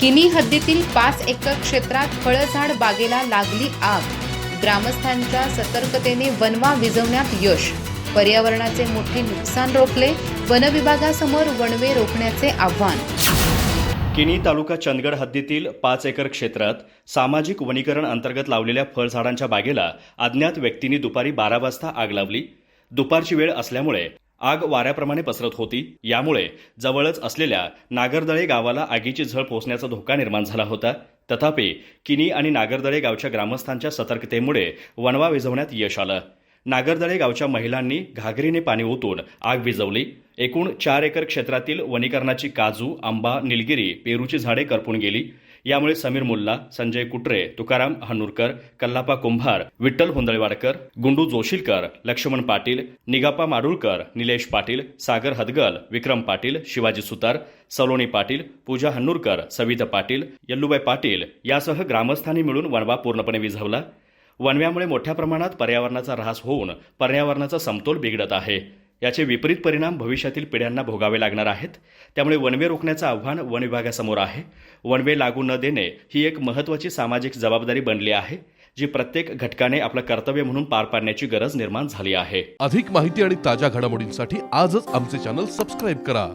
किनी हद्दीतील पाच एकर क्षेत्रात फळझाड बागेला लागली आग. ग्रामस्थांच्या सतर्कतेने वनवा विझवण्यात यश. पर्यावरणाचे मोठे नुकसान रोखले वनविभागासमोर वणवे रोखण्याचे आव्हान. किनी तालुका चंदगड हद्दीतील पाच एकर क्षेत्रात सामाजिक वनीकरण अंतर्गत लावलेल्या फळझाडांच्या बागेला अज्ञात व्यक्तींनी दुपारी बारा वाजता आग लावली. दुपारची वेळ असल्यामुळे आग वाऱ्याप्रमाणे पसरत होती. यामुळे जवळच असलेल्या नागरदळे गावाला आगीची झळ पोचण्याचा धोका निर्माण झाला होता. तथापि किनी आणि नागरदळे गावच्या ग्रामस्थांच्या सतर्कतेमुळे वणवा विझवण्यात यश आलं. नागरदळे गावच्या महिलांनी घागरीने पाणी ओतून आग विझवली. एकूण चार एकर क्षेत्रातील वनीकरणाची काजू आंबा निलगिरी पेरूची झाडे करपून गेली. यामुळे समीर मुल्ला संजय कुट्रे तुकाराम हनुरकर कल्लापा कुंभार विठ्ठल हुंदळवाडकर गुंडू जोशीलकर लक्ष्मण पाटील निगापा माडुळकर निलेश पाटील सागर हदगल विक्रम पाटील शिवाजी सुतार सलोनी पाटील पूजा हन्नूरकर सविता पाटील यल्लुबाई पाटील यासह ग्रामस्थांनी मिळून वणवा पूर्णपणे विझवला. वणव्यामुळे मोठ्या प्रमाणात पर्यावरणाचा ऱ्हास होऊन पर्यावरणाचा समतोल बिघडत आहे. याचे विपरीत परिणाम भविष्यातील पिढ्यांना भोगावे लागणार आहेत. त्यामुळे वनवे रोखण्याचं आव्हान वन विभागासमोर आहे. वनवे लागू न देणे ही एक महत्त्वाची सामाजिक जबाबदारी बनली आहे जी प्रत्येक घटकाने आपलं कर्तव्य म्हणून पार पाडण्याची गरज निर्माण झाली आहे. अधिक माहिती आणि ताज्या घडामोडींसाठी आजच आमचे चॅनल सबस्क्राईब करा.